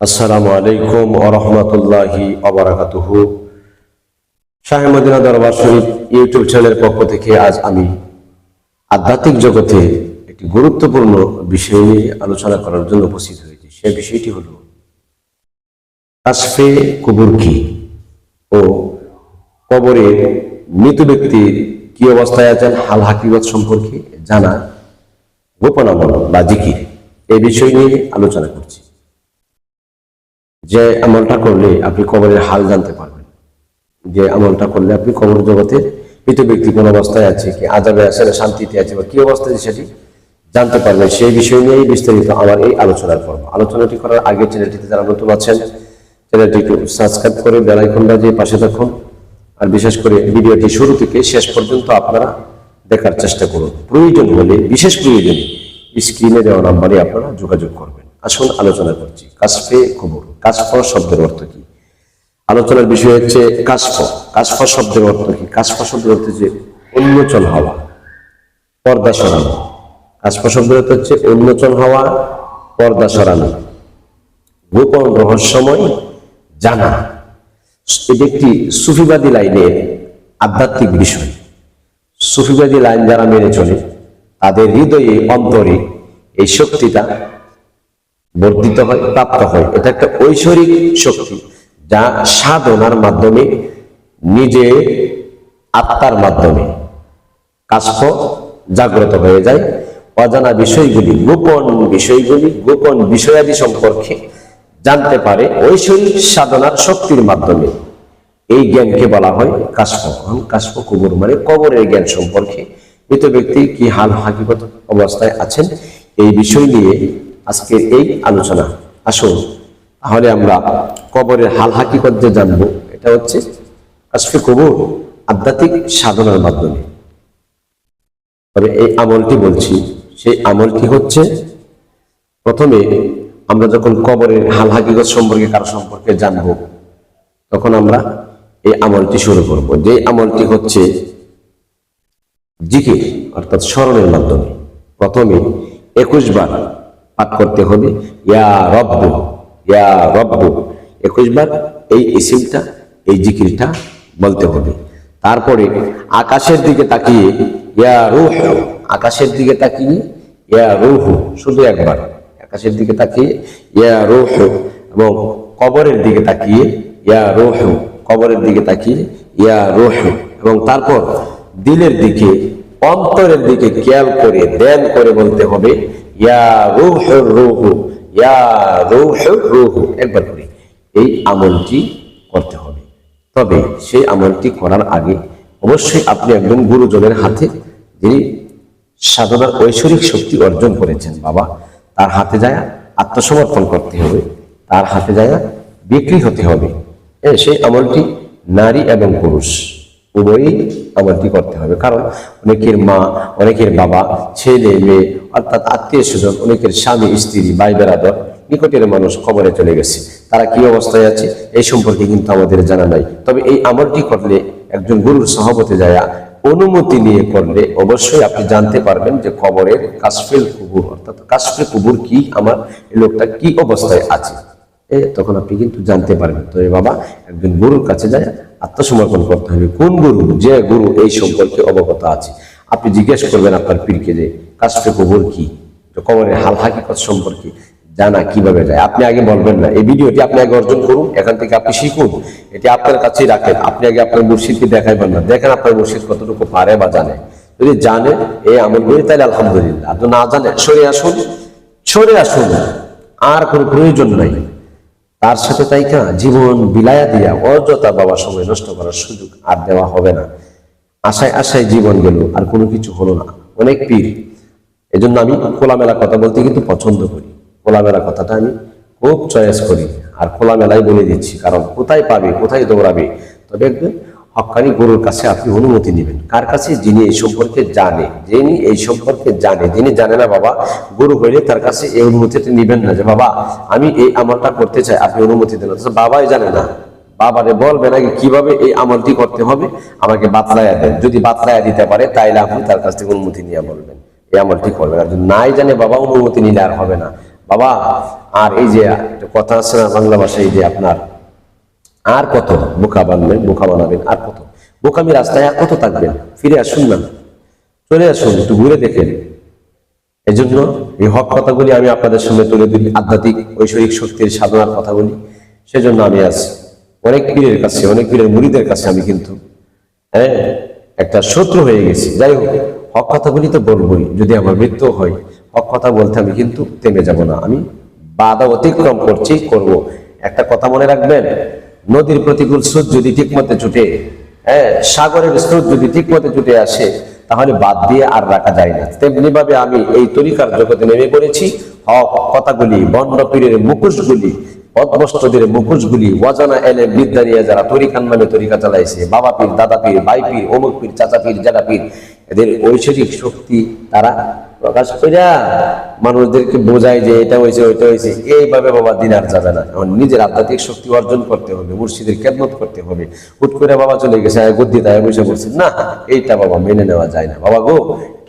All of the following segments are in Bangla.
আসসালামু আলাইকুম আরহামতুল্লাহি শাহ মদিনা দরবার শরীফ ইউটিউব চ্যানেলের পক্ষ থেকে আজ আমি আধ্যাত্মিক জগতে একটি গুরুত্বপূর্ণ বিষয় নিয়ে আলোচনা করার জন্য উপস্থিত হয়েছি। সে বিষয়টি হল, কাশফে কুবুর কি ও কবরে মৃত ব্যক্তি কি অবস্থায় আছেন, হাল হাকিগত সম্পর্কে জানা গোপন বা জিকির এই বিষয় নিয়ে আলোচনা করছি। যে আমলটা করলে আপনি কবরের হাল জানতে পারবেন। যে আমলটা করলে আপনি কবর জগতে মৃত ব্যক্তি কোন অবস্থায় আছে কি আজাবে আছে না শান্তিতে আছে বা কি অবস্থায় সেটি জানতে পারবেন। সেই বিষয় নিয়েই বিস্তারিত আমার এই আলোচনার পর্ব। আলোচনাটি করার আগে চ্যানেলটিতে যারা নতুন আছেন, চ্যানেলটি একটু সাবস্ক্রাইব করে বেলাইকন বাজিয়ে পাশে থাকুন। আর বিশেষ করে ভিডিওটি শুরু থেকে শেষ পর্যন্ত আপনারা দেখার চেষ্টা করুন। প্রয়োজন হলে, বিশেষ প্রয়োজনে স্ক্রিনে দেওয়া নাম্বারে আপনারা যোগাযোগ করবেন। আসুন আলোচনা করছি। কাশফে খবর কাশফ শব্দের অর্থ কি? আলোচনার বিষয় হচ্ছে কাশফ। কাশফ শব্দের অর্থ কি? কাশফ শব্দের অর্থ যে উন্মোচন হওয়া, পর্দা সরানো। কাশফ শব্দের অর্থ হচ্ছে উন্মোচন হওয়া, পর্দা সরানো। গোপন রহস্যময় জানা। এটি একটি সুফিবাদী লাইনের আধ্যাত্মিক বিষয়। সুফিবাদী লাইন যারা মেনে চলে, তাদের হৃদয়ে, অন্তরে এই শক্তিটা বর্ধিত হয়, প্রাপ্ত হয়। এটা একটা ঐশ্বরিক শক্তি যা সাধনার মাধ্যমে, নিজে আত্মার মাধ্যমে কাষ্প জাগ্রত হয়ে যায়। অজানা বিষয়গুলি, গোপন বিষয়গুলি, গোপন বিষয়াদি সম্পর্কে জানতে পারে ঐশ্বরিক সাধনার শক্তির মাধ্যমে। এই জ্ঞানকে বলা হয় কাশফ কাশফ কুবুর মানে কবরের জ্ঞান সম্পর্কে। মৃত ব্যক্তি কি হাল হাকিকত অবস্থায় আছেন? এই বিষয় নিয়ে আজকের এই আলোচনা। আসুন, তাহলে আমরা কবরের হাল হাকিকত যে জানব, এটা হচ্ছে কাশফে কবুর আধ্যাত্মিক সাধনার মাধ্যমে। তবে এই আমলটি বলছি, সেই আমলটি হচ্ছে, প্রথমে আমরা যখন কবরের হাল হাকিকত সম্পর্কে কারও সম্পর্কে জানব, তখন আমরা এই আমলটি শুরু করব। যে আমলটি হচ্ছে জিকির, অর্থাৎ স্মরণের মাধ্যমে। প্রথমে একুশ বার পাঠ করতে হবে। ইয়া রব্বু ইয়া রব্বু। একুশ বার এই ইসিমটা এই জিকিরটা বলতে হবে। তারপরে আকাশের দিকে তাকিয়ে, ইয়া রুহ, আকাশের দিকে তাকিয়ে, ইয়া রুহ, শুধু একবার। আকাশের দিকে তাকিয়ে, ইয়া রুহ, এবং কবরের দিকে তাকিয়ে, ইয়া রুহ, কবরের দিকে তাকিয়ে, ইয়া রুহ, এবং তারপর দিলের দিকে, অন্তরের দিকে খেয়াল করে, ধ্যান করে বলতে হবে ইয়া রুহ রুহ ইয়া রুহ রুহ। একবার করে এই আমলটি করতে হবে। তবে সেই আমলটি করার আগে অবশ্যই আপনি একজন গুরুজনের হাতে যিনি সাধনার ঐশ্বরিক শক্তি অর্জন করেছেন বাবা তার হাতে যায় আত্মসমর্পণ করতে হবে তার হাতে যায় বিক্রি হতে হবে। এ, সেই আমলটি নারী এবং পুরুষ। উভয়ই আমলটি করতে হবে। কারণ অনেকের মা, অনেকের বাবা, ছেলে, মেয়ে, অর্থাৎ আত্মীয় স্বজন, অনেকের স্বামী, স্ত্রী, ভাই বেড়াদর নিকটের মানুষ খবরে চলে গেছে। তারা কি অবস্থায় আছে? এই সম্পর্কে কিন্তু আমাদের জানা নাই। তবে এই আমলটি করলে, একজন গুরুর সহবতে যায় অনুমতি নিয়ে করলে অবশ্যই আপনি জানতে পারবেন যে কবরের কাশফেল কুবুর, অর্থাৎ কাশফে কুবুর কি? আমার লোকটা কি অবস্থায় আছে? তখন আপনি কিন্তু জানতে পারবেন। তো এ বাবা, একজন গুরুর কাছে যায় আত্মসমর্পণ করতে হবে। কোন গুরু, যে গুরু এই সম্পর্কে অবগত আছে? আপনি জিজ্ঞেস করবেন আপনার পীরকে যে কাশফে কুবুর কি? কবরের হাল হাকিকত সম্পর্কে জানা কীভাবে যায়? আপনি আগে বলবেন না। এই ভিডিওটি আপনি আগে অর্জন করুন, এখান থেকে আপনি শিখুন। এটি আপনার কাছেই রাখেন। আপনি আগে আপনার মুর্শিদকে দেখাইবেন না। দেখেন আপনার মুর্শিদ কতটুকু পারে বা জানে। যদি জানে, এই আমলগুলি তাহলে আলহামদুলিল্লাহ। আর না জানে, সরে আসুন। সরে আসুন। আর কোনো প্রয়োজন নাই। তার সাথে তাই কেন জীবন বিলায়া দিয়া অযথা বাবা সময় নষ্ট করার সুযোগ আর দেওয়া হবে না। আশায় আশায় জীবন গেল, আর কোনো কিছু হলো না। অনেক পীর। এজন্য আমি খোলামেলা কথা বলতে কিন্তু পছন্দ করি। খোলামেলা কথাটা আমি খুব চয়েস করি। আর খোলামেলায় বলে দিচ্ছি, কারণ কোথায় পাবে, কোথায় দৌড়াবে? তবে একজন হকানি গরুর কাছে আপনি অনুমতি নেবেন। কার কাছে? যিনি এই সম্পর্কে জানে। যিনি এই সম্পর্কে জানে। যিনি জানে না বাবা, গুরু হইলে তার কাছে এই অনুমতিটা নেবেন না যে, বাবা, আমি এই আমলটা করতে চাই, আপনি অনুমতি দেন বাবাই জানে না। বাবারে বলবেন আগে কীভাবে এই আমলটি করতে হবে? আমাকে বাতলাইয়া দেন। যদি বাতলাইয়া দিতে পারে, তাইলে আপনি তার কাছ থেকে অনুমতি নিয়ে বলবেন, এই আমলটি করবেন। আর যদি নাই জানে, বাবা, অনুমতি নিলে আর হবে না। বাবা, আর এই যে কথা আছে না বাংলা ভাষায় যে আপনার আর কত? বোকা বানবেন, বোকা বানাবেন, আর কত? বোকামি রাস্তায় আর কত থাকবেন ফিরে আসুন না। চলে আসুন, একটু ঘুরে দেখেন। এই জন্য এই হক কথাগুলি আমি আপনাদের সামনে তুলে ধরি, আধ্যাত্মিক, ঐশ্বরিক শক্তির সাধনার কথাগুলি। সেজন্য আমি আজ অনেক পীরের কাছে, অনেক পীরের মুড়িদের কাছে আমি কিন্তু হ্যাঁ একটা শত্রু হয়ে গেছি। যাই হোক, হক কথাগুলি তো বলবোই, যদি আমার মৃত্যু হয়, হক কথা বলতে আমি কিন্তু থেমে যাব না। আমি বাধা অতিক্রম করছি, করব। একটা কথা মনে রাখবেন নদীর প্রতিকূল স্রোত যদি ঠিকমতো ছুটে হ্যাঁ সাগরের স্রোত যদি ঠিকমতো ছুটে আসে, তাহলে বাদ দিয়ে আর রাখা যায় না। তেমনি ভাবে আমি এই তরিকার জগতে নেমে পড়েছি। কথাগুলি বন্ড পীরের মুখোশগুলি পদ্মষ্টদের মুখোশগুলি, অজানা এলে বিদ্যা যারা তরিকার নামে তরিকা চালাইছে বাবা পীর দাদা পীর ভাই পীর অমুক পীর চাচা পীর জাডা পীর এদের ঐশ্বরিক শক্তি তারা প্রকাশ কইরা মানুষদেরকে বোঝায় যে এটা হয়েছে ওইটা হয়েছে এইভাবে বাবা দিন আর যাবে না। আমার নিজের আধ্যাত্মিক শক্তি অর্জন করতে হবে, মুর্শিদের খেদমত করতে হবে। হুট করে বাবা চলে গেছে গদ্দি তাই বসে বলছে, না, এইটা বাবা মেনে নেওয়া যায় না। বাবা গো,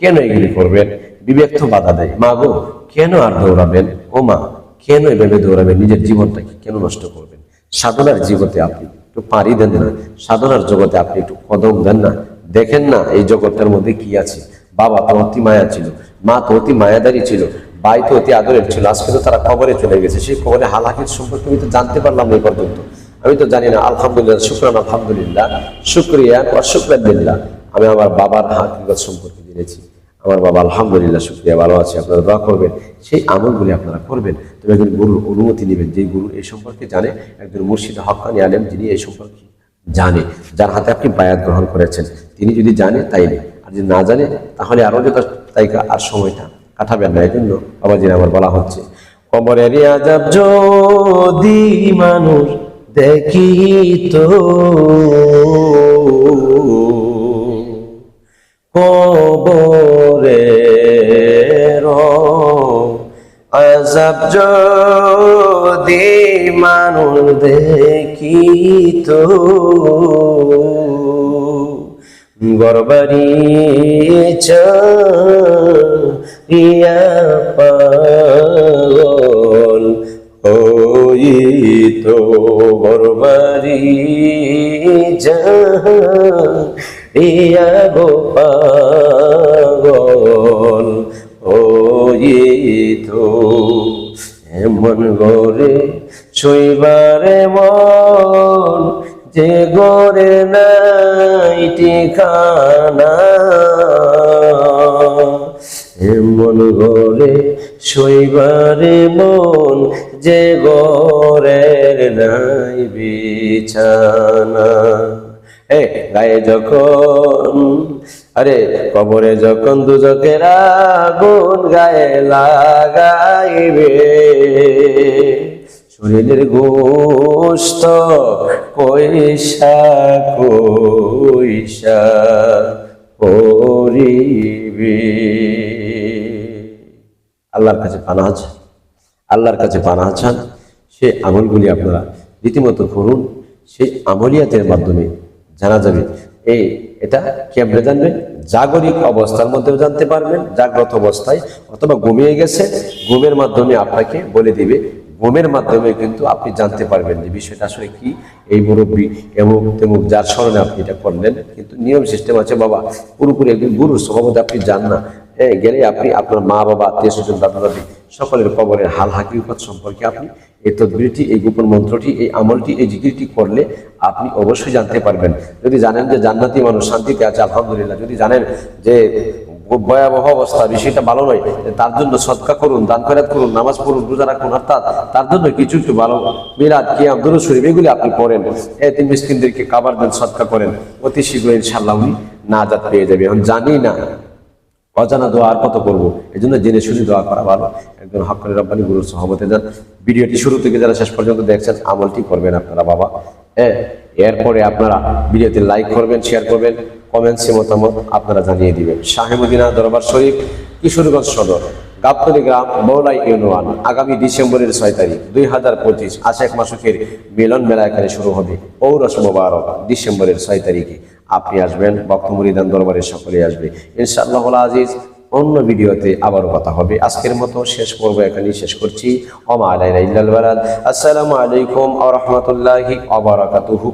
কেন এগুলি করবেন? বিবেক তো বাধা দেয়। মা গো, কেন আর দৌড়াবেন? ও মা, কেন এভাবে দৌড়াবেন? নিজের জীবনটাকে কেন নষ্ট করবেন? সাধনার জীবতে আপনি একটু পাড়ি দেন না। সাধনার জগতে আপনি একটু কদম দেন না। দেখেন না, এই জগৎটার মধ্যে কি আছে? বাবা তো মায়া ছিল। মা তো অতি মায়াদারি ছিল ভাই তো অতি আদরের ছিল। আজকে তো তারা কবরে চলে গেছে, সেই কবরে হালাকির সম্পর্কে আমি তো জানতে পারলাম এই পর্যন্ত। আমি তো জানি না, আলহামদুলিল্লাহ শুক্রান আলহামদুলিল্লাহ, শুক্রিয়া অশুক্রাদিল্লাহ আমি আমার বাবার হাকিগত সম্পর্কে জেনেছি। আমার বাবা আলহামদুলিল্লাহ, শুক্রিয়া, ভালো আছে, আপনারা দোয়া করবেন। সেই আমলগুলি আপনারা করবেন। তবে একজন গুরুর অনুমতি নেবেন, যে গুরু এই সম্পর্কে জানে, একজন মুর্শিদ হকানি আলেম যিনি এই সম্পর্কে জানে, যার হাতে আপনি বায়াত গ্রহণ করেছেন। তিনি যদি জানে, তাই নেই। আর যদি না জানে, তাহলে আরও যত তাই আর সময়টা কাটাবেন না এই জন্য বাবাজির আমার বলা হচ্ছে, কবরের আজাব যদি মানুষ দেখিত কবরে আজাব যদি মানুষ দেখিত গরবারি ইয়া পাগল হইত গরবারি ইয়া গো পাগল হইত। এমন গরে শৈবারে মন যে গরে এমন গরে শৈবারে মন যে গরের নাই বিছানা। এ গায়ে যখন, আরে কবরে যখন দুজকের আগুন গায়ে লাগাইবে শরীরের গোস্ত কইসা কইসা পরিবে। আল্লাহর কাছে পানা চান আল্লাহর কাছে পানা চান সে আমলগুলি আপনারা রীতিমতো করুন। সেই আমলিয়াতের মাধ্যমে জানা যাবে, এই এটা কেমনে জানবেন? জাগরিক অবস্থার মধ্যেও জানতে পারবেন, জাগ্রত অবস্থায় অথবা ঘুমিয়ে গেছে, ঘুমের মাধ্যমে আপনাকে বলে দিবে ঘুমের মাধ্যমে কিন্তু আপনি জানতে পারবেন যে বিষয়টা আসলে কি, এই মুরব্বী এমুক তেমুক যার স্মরণে আপনি এটা করলেন। কিন্তু নিয়ম সিস্টেম আছে, বাবা, পুরোপুরি একদিন গুরুর স্বভাবতে আপনি যান না। হ্যাঁ গেলে আপনি আপনার মা বাবা, আত্মীয় স্বজন, দাদা দাদি, সকলের কবরের হাল হাকিকত সম্পর্কে আপনি এই তদবিরটি, এই গোপন মন্ত্রটি, এই আমলটি, এই জিকিরটি করলে আপনি অবশ্যই জানতে পারবেন। যদি জানেন যে জান্নাতি মানুষ শান্তিতে আছে, আলহামদুলিল্লাহ। যদি জানেন যে ভয়াবহ অবস্থা, বিষয়টা ভালো নয়। তার জন্য সৎকা করুন, দান খয়রাত করুন, নামাজ পড়ুন, রোজা রাখুন, অর্থাৎ তার জন্য কিছু একটু ভালো মিলাদ কি দুরুদ শরীফ এগুলি আপনি পড়েন। এতিম মিসকিনদেরকে কাবার দেন সৎকা করেন। অতি শীঘ্র ইনশাআল্লাহ উনি নাজাত পেয়ে যাবে। এখন জানি না, অজানা দোয়া আর কত করব? এই জন্য জেনে শুনে দোয়া করা ভালো। একজন হকানি রব্বানি গুরুর সহমতে যান। ভিডিওটি শুরু থেকে যারা শেষ পর্যন্ত দেখছেন, আমলটি করবেন আপনারা, বাবা। হ্যাঁ এরপরে আপনারা ভিডিওতে লাইক করবেন শেয়ার করবেন। কমেন্টসে মতামত আপনারা জানিয়ে দিবেন। শাহেমুদ্দিনা দরবার শরীফ, কিশোরগঞ্জ সদর, গাবতলি গ্রাম, মৌলাই ইউনিয়ন, আগামী ডিসেম্বরের ছয় তারিখ, দুই হাজার পঁচিশ আশেক মাসুকের মিলন মেলা এখানে শুরু হবে। পৌরস মোবারক, ডিসেম্বরের ছয় তারিখে। আপনি আসবেন বক্তমরিদান দরবারে সকলে আসবে। ইনশাআল্লাহ আজিজ, অন্য ভিডিওতে আবারও কথা হবে। আজকের মতো শেষ পর্ব এখানেই শেষ করছি। ওমা আলাইনা ইল্লাল আসসালামু আলাইকুম ওয়া রাহমাতুল্লাহি ওয়া বারাকাতুহু